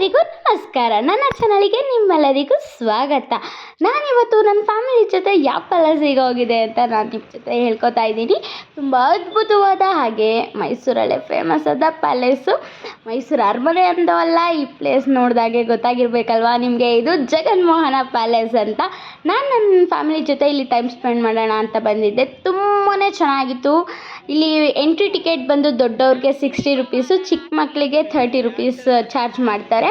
ಎಲ್ಲರಿಗೂ ನಮಸ್ಕಾರ. ನನ್ನ ಚಾನಲಿಗೆ ನಿಮ್ಮೆಲ್ಲರಿಗೂ ಸ್ವಾಗತ. ನಾನಿವತ್ತು ನನ್ನ ಫ್ಯಾಮಿಲಿ ಜೊತೆ ಯಾವ ಪ್ಯಾಲೇಸಿಗೆ ಹೋಗಿದೆ ಅಂತ ನಾನು ನಿಮ್ಮ ಜೊತೆ ಹೇಳ್ಕೊತಾ ಇದ್ದೀನಿ. ತುಂಬ ಅದ್ಭುತವಾದ ಹಾಗೆ ಮೈಸೂರಲ್ಲೇ ಫೇಮಸ್ ಆದ ಪ್ಯಾಲೇಸು. ಮೈಸೂರು ಅರಮನೆ ಅಂದವಲ್ಲ ಈ ಪ್ಲೇಸ್ ನೋಡಿದಾಗೆ ಗೊತ್ತಾಗಿರ್ಬೇಕಲ್ವಾ ನಿಮಗೆ? ಇದು ಜಗನ್ಮೋಹನ ಪ್ಯಾಲೇಸ್ ಅಂತ. ನಾನು ನನ್ನ ಫ್ಯಾಮಿಲಿ ಜೊತೆ ಇಲ್ಲಿ ಟೈಮ್ ಸ್ಪೆಂಡ್ ಮಾಡೋಣ ಅಂತ ಬಂದಿದ್ದೆ. ತುಂಬಾ ಚೆನ್ನಾಗಿತ್ತು. ಇಲ್ಲಿ ಎಂಟ್ರಿ ಟಿಕೆಟ್ ಬಂದು ದೊಡ್ಡವ್ರಿಗೆ ಸಿಕ್ಸ್ಟಿ ರುಪೀಸು ಚಿಕ್ಕ ಮಕ್ಕಳಿಗೆ ಥರ್ಟಿ ರುಪೀಸ್ ಚಾರ್ಜ್ ಮಾಡ್ತಾರೆ.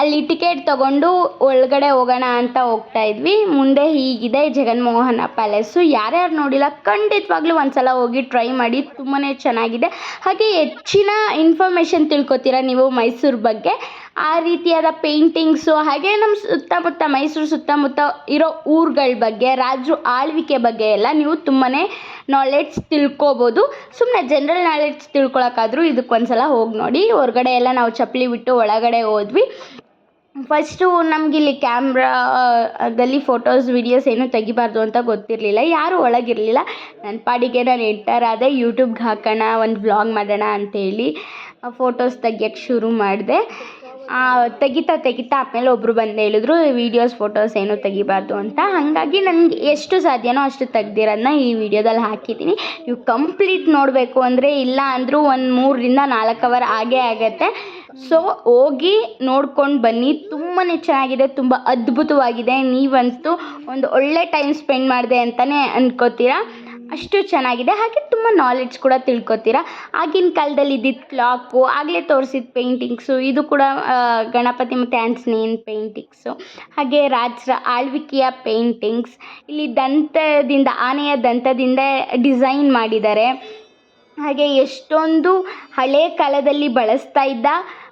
ಅಲ್ಲಿ ಟಿಕೆಟ್ ತಗೊಂಡು ಒಳಗಡೆ ಹೋಗೋಣ ಅಂತ ಹೋಗ್ತಾ ಇದ್ವಿ. ಮುಂದೆ ಹೀಗಿದೆ ಜಗನ್ಮೋಹನ ಪ್ಯಾಲೇಸು ಯಾರ್ಯಾರು ನೋಡಿಲ್ಲ, ಖಂಡಿತವಾಗ್ಲೂ ಒಂದ್ಸಲ ಹೋಗಿ ಟ್ರೈ ಮಾಡಿ ತುಂಬಾ ಚೆನ್ನಾಗಿದೆ. ಹಾಗೆ ಹೆಚ್ಚಿನ ಇನ್ಫಾರ್ಮೇಷನ್ ತಿಳ್ಕೊತೀರಾ ನೀವು ಮೈಸೂರು ಬಗ್ಗೆ? ಆ ರೀತಿಯಾದ ಪೇಂಟಿಂಗ್ಸು ಹಾಗೆ ನಮ್ಮ ಸುತ್ತಮುತ್ತ ಮೈಸೂರು ಸುತ್ತಮುತ್ತ ಇರೋ ಊರುಗಳ ಬಗ್ಗೆ, ರಾಜರು ಆಳ್ವಿಕೆ ಬಗ್ಗೆ ಎಲ್ಲ ನೀವು ತುಂಬಾ ನಾಲೆಡ್ಜ್ ತಿಳ್ಕೊಬೋದು. ಸುಮ್ಮನೆ ಜನರಲ್ ನಾಲೆಡ್ಜ್ ತಿಳ್ಕೊಳಕ್ಕಾದರೂ ಇದಕ್ಕೆ ಒಂದ್ಸಲ ಹೋಗಿ ನೋಡಿ. ಹೊರಗಡೆ ಎಲ್ಲ ನಾವು ಚಪ್ಪಲಿ ಬಿಟ್ಟು ಒಳಗಡೆ ಹೋದ್ವಿ. ಫಸ್ಟು ನಮಗಿಲ್ಲಿ ಕ್ಯಾಮ್ರಾದಲ್ಲಿ ಫೋಟೋಸ್ ವೀಡಿಯೋಸ್ ಏನೂ ತೆಗಿಬಾರ್ದು ಅಂತ ಗೊತ್ತಿರಲಿಲ್ಲ. ಯಾರೂ ಒಳಗಿರಲಿಲ್ಲ. ನನ್ನ ಪಾಡಿಗೆ ನಾನು ಎಂಟರ್ ಆದೆ ಯೂಟ್ಯೂಬ್ಗೆ ಹಾಕೋಣ, ಒಂದು ವ್ಲಾಗ್ ಮಾಡೋಣ ಅಂತೇಳಿ ಫೋಟೋಸ್ ತೆಗಿಯೋಕ್ಕೆ ಶುರು ಮಾಡಿದೆ. ತೆಗಿತಾ ತೆಗಿತಾ ಆಮೇಲೆ ಒಬ್ಬರು ಬಂದು ಹೇಳಿದ್ರು ವೀಡಿಯೋಸ್ ಫೋಟೋಸ್ ಏನೂ ತೆಗಿಬಾರ್ದು ಅಂತ. ಹಾಗಾಗಿ ನನಗೆ ಎಷ್ಟು ಸಾಧ್ಯನೋ ಅಷ್ಟು ತೆಗ್ದಿರೋದನ್ನ ಈ ವಿಡಿಯೋದಲ್ಲಿ ಹಾಕಿದ್ದೀನಿ. ನೀವು ಕಂಪ್ಲೀಟ್ ನೋಡಬೇಕು ಅಂದರೆ ಇಲ್ಲ ಅಂದರೂ ಒಂದು ಮೂರರಿಂದ ನಾಲ್ಕು ಅವರ್ ಆಗೇ ಆಗುತ್ತೆ. ಸೊ ಹೋಗಿ ನೋಡ್ಕೊಂಡು ಬನ್ನಿ. ತುಂಬಾ ಚೆನ್ನಾಗಿದೆ, ತುಂಬ ಅದ್ಭುತವಾಗಿದೆ. ನೀವಂತೂ ಒಂದು ಒಳ್ಳೆ ಟೈಮ್ ಸ್ಪೆಂಡ್ ಮಾಡಿದೆ ಅಂತಲೇ ಅನ್ಕೋತೀರಾ? ಅಷ್ಟು ಚೆನ್ನಾಗಿದೆ. ಹಾಗೆ ತುಂಬ ನಾಲೆಡ್ಜ್ ಕೂಡ ತಿಳ್ಕೊತೀರ? ಆಗಿನ ಕಾಲದಲ್ಲಿ ಇದ್ದಿದ್ದ ಕ್ಲಾಕು ಆಗಲೇ ತೋರಿಸಿದ ಪೇಂಟಿಂಗ್ಸು ಇದು ಕೂಡ ಗಣಪತಿ ಮತ್ತು ಆಂಜನೇಯನ ಪೇಂಟಿಂಗ್ಸು ಹಾಗೆ ರಾಜರ ಆಳ್ವಿಕೆಯ ಪೇಂಟಿಂಗ್ಸ್ ಇಲ್ಲಿ ದಂತದಿಂದ, ಆನೆಯ ದಂತದಿಂದ ಡಿಸೈನ್ ಮಾಡಿದ್ದಾರೆ. ಹಾಗೆ ಎಷ್ಟೊಂದು ಹಳೆ ಕಾಲದಲ್ಲಿ ಬಳಸ್ತಾ ಇದ್ದ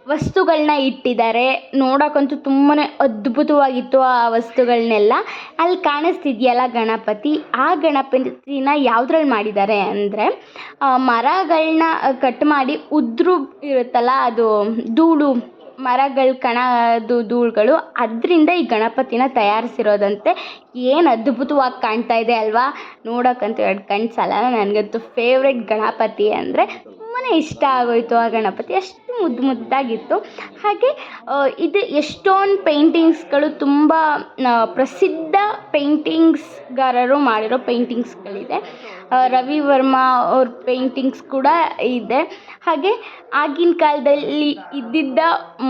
ವಸ್ತುಗಳನ್ನ ಇಟ್ಟಿದ್ದಾರೆ. ನೋಡೋಕ್ಕಂತೂ ತುಂಬಾ ಅದ್ಭುತವಾಗಿತ್ತು ಆ ವಸ್ತುಗಳನ್ನೆಲ್ಲ ಅಲ್ಲಿ ಕಾಣಿಸ್ತಿದೆಯಲ್ಲ ಗಣಪತಿ. ಆ ಗಣಪತಿನ ಯಾವುದ್ರಲ್ಲಿ ಮಾಡಿದ್ದಾರೆ ಅಂದರೆ ಮರಗಳನ್ನ ಕಟ್ ಮಾಡಿ ಉದ್ರು ಇರುತ್ತಲ್ಲ, ಅದು ಧೂಳು, ಮರಗಳ ಕಣದು ಧೂಳುಗಳು, ಅದರಿಂದ ಈ ಗಣಪತಿನ ತಯಾರಿಸಿರೋದಂತೆ ಏನು ಅದ್ಭುತವಾಗಿ ಕಾಣ್ತಾ ಇದೆ ಅಲ್ವಾ? ನೋಡೋಕ್ಕಂತೂ ಎರಡು ಕಣ್ಸಲ್ಲ ನನಗಂತೂ ಫೇವ್ರೆಟ್ ಗಣಪತಿ ಅಂದರೆ ತುಂಬಾ ಇಷ್ಟ ಆಗೋಯಿತು ಆ ಗಣಪತಿ. ಅಷ್ಟು ಮುದ್ದು ಮುದ್ದಾಗಿತ್ತು. ಹಾಗೆ ಇದು ಎಷ್ಟೊಂದು ಪೇಂಟಿಂಗ್ಸ್ಗಳು ತುಂಬ ಪ್ರಸಿದ್ಧ ಪೇಂಟಿಂಗ್ಸ್ಗಾರರು ಮಾಡಿರೋ ಪೇಂಟಿಂಗ್ಸ್ಗಳಿದೆ ರವಿ ವರ್ಮಾ ಅವ್ರ ಪೇಂಟಿಂಗ್ಸ್ ಕೂಡ ಇದೆ. ಹಾಗೆ, ಆಗಿನ ಕಾಲದಲ್ಲಿ ಇದ್ದಿದ್ದ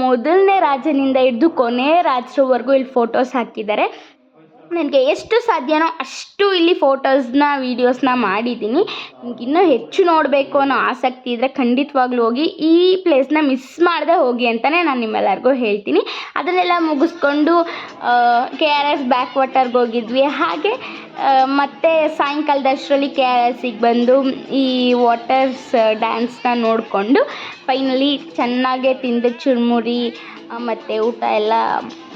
ಮೊದಲನೇ ರಾಜನಿಂದ ಹಿಡಿದು ಕೊನೆಯ ರಾಜರವರೆಗೂ ಇಲ್ಲಿ ಫೋಟೋಸ್ ಹಾಕಿದ್ದಾರೆ. ನನಗೆ ಎಷ್ಟು ಸಾಧ್ಯನೋ ಅಷ್ಟು ಇಲ್ಲಿ ಫೋಟೋಸ್ನ ವೀಡಿಯೋಸ್ನ ಮಾಡಿದ್ದೀನಿ. ಇನ್ನೂ ಹೆಚ್ಚು ನೋಡಬೇಕು ಅನ್ನೋ ಆಸಕ್ತಿ ಇದ್ದರೆ ಖಂಡಿತವಾಗ್ಲೂ ಹೋಗಿ ಈ ಪ್ಲೇಸ್ನ ಮಿಸ್ ಮಾಡದೆ ಹೋಗಿ ಅಂತಲೇ ನಾನು ನಿಮ್ಮೆಲ್ಲರಿಗೂ ಹೇಳ್ತೀನಿ. ಅದನ್ನೆಲ್ಲ ಮುಗಿಸ್ಕೊಂಡು ಕೆ ಆರ್ ಎಸ್ ಬ್ಯಾಕ್ ವಾಟರ್ಗೆ ಹೋಗಿದ್ವಿ. ಹಾಗೆ ಮತ್ತೆ ಸಾಯಂಕಾಲದಷ್ಟರಲ್ಲಿ ಕೆ ಆರ್ ಎಸ್ಸಿಗೆ ಬಂದು ಈ ವಾಟರ್ಸ್ ಡ್ಯಾನ್ಸ್ನ ನೋಡಿಕೊಂಡು ಫೈನಲಿ ಚೆನ್ನಾಗೆ ತಿಂದು ಚುರುಮುರಿ ಮತ್ತು ಊಟ ಎಲ್ಲ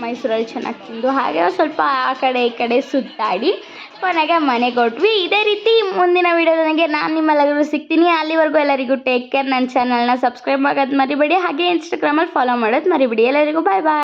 ಮೈಸೂರಲ್ಲಿ ಚೆನ್ನಾಗಿ ತಿಂದು ಹಾಗೆ ಸ್ವಲ್ಪ ಆ ಕಡೆ ಈ ಕಡೆ ಸುತ್ತಾಡಿ ಕೊನೆಗೆ ಮನೆಗೆ ಹೊಟ್ವಿ ಇದೇ ರೀತಿ ಮುಂದಿನ ವೀಡಿಯೋದೊಂದಿಗೆ ನಾನು ನಿಮ್ಮೆಲ್ಲರಿಗೂ ಸಿಗ್ತೀನಿ. ಅಲ್ಲಿವರೆಗೂ ಎಲ್ಲರಿಗೂ ಟೇಕ್ ಕೇರ್ ನನ್ನ ಚಾನಲ್ನ ಸಬ್ಸ್ಕ್ರೈಬ್ ಆಗೋದು ಮರಿಬೇಡಿ. ಹಾಗೆ ಇನ್ಸ್ಟಾಗ್ರಾಮಲ್ಲಿ ಫಾಲೋ ಮಾಡೋದು ಮರಿಬೇಡಿ. ಎಲ್ಲರಿಗೂ ಬಾಯ್ ಬಾಯ್